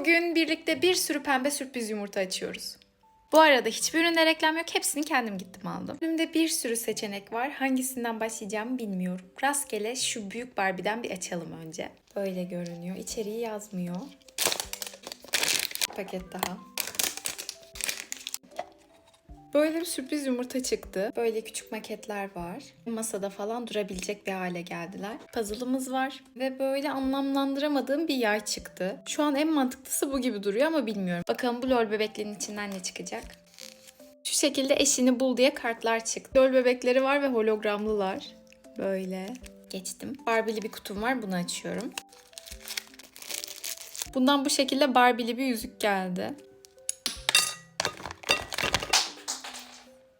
Bugün birlikte bir sürü pembe sürpriz yumurta açıyoruz. Bu arada hiçbir üründe reklam yok. Hepsini kendim gittim aldım. Önümde bir sürü seçenek var. Hangisinden başlayacağımı bilmiyorum. Rastgele şu büyük Barbie'den bir açalım önce. Böyle görünüyor. İçeriği yazmıyor. Paket daha. Böyle bir sürpriz yumurta çıktı. Böyle küçük maketler var. Masada falan durabilecek bir hale geldiler. Puzzle'ımız var. Ve böyle anlamlandıramadığım bir yay çıktı. Şu an en mantıklısı bu gibi duruyor ama bilmiyorum. Bakalım bu lol bebeklerin içinden ne çıkacak. Şu şekilde eşini bul diye kartlar çıktı. Lol bebekleri var ve hologramlılar. Böyle. Geçtim. Barbie'li bir kutum var. Bunu açıyorum. Bundan bu şekilde Barbie'li bir yüzük geldi.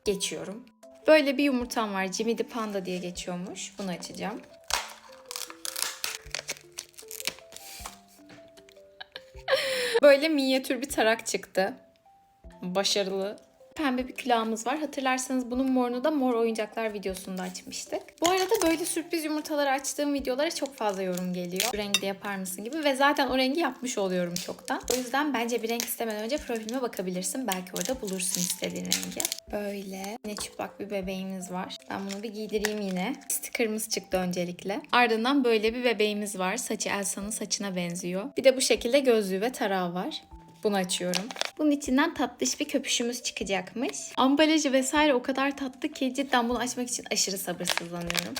Geçiyorum. Böyle bir yumurtam var. Jimmy the Panda diye geçiyormuş. Bunu açacağım. Böyle minyatür bir tarak çıktı. Başarılı. Pembe bir külahımız var. Hatırlarsanız bunun morunu da mor oyuncaklar videosunda açmıştık. Bu arada böyle sürpriz yumurtaları açtığım videolara çok fazla yorum geliyor. Bu rengi de yapar mısın gibi ve zaten o rengi yapmış oluyorum çoktan. O yüzden bence bir renk istemeden önce profilime bakabilirsin. Belki orada bulursun istediğin rengi. Böyle yine çıplak bir bebeğimiz var. Ben bunu bir giydireyim yine. Sticker'ımız çıktı öncelikle. Ardından böyle bir bebeğimiz var. Saçı Elsa'nın saçına benziyor. Bir de bu şekilde gözlüğü ve tarağı var. Bunu açıyorum. Bunun içinden tatlış bir köpüşümüz çıkacakmış. Ambalajı vesaire o kadar tatlı ki cidden bunu açmak için aşırı sabırsızlanıyorum.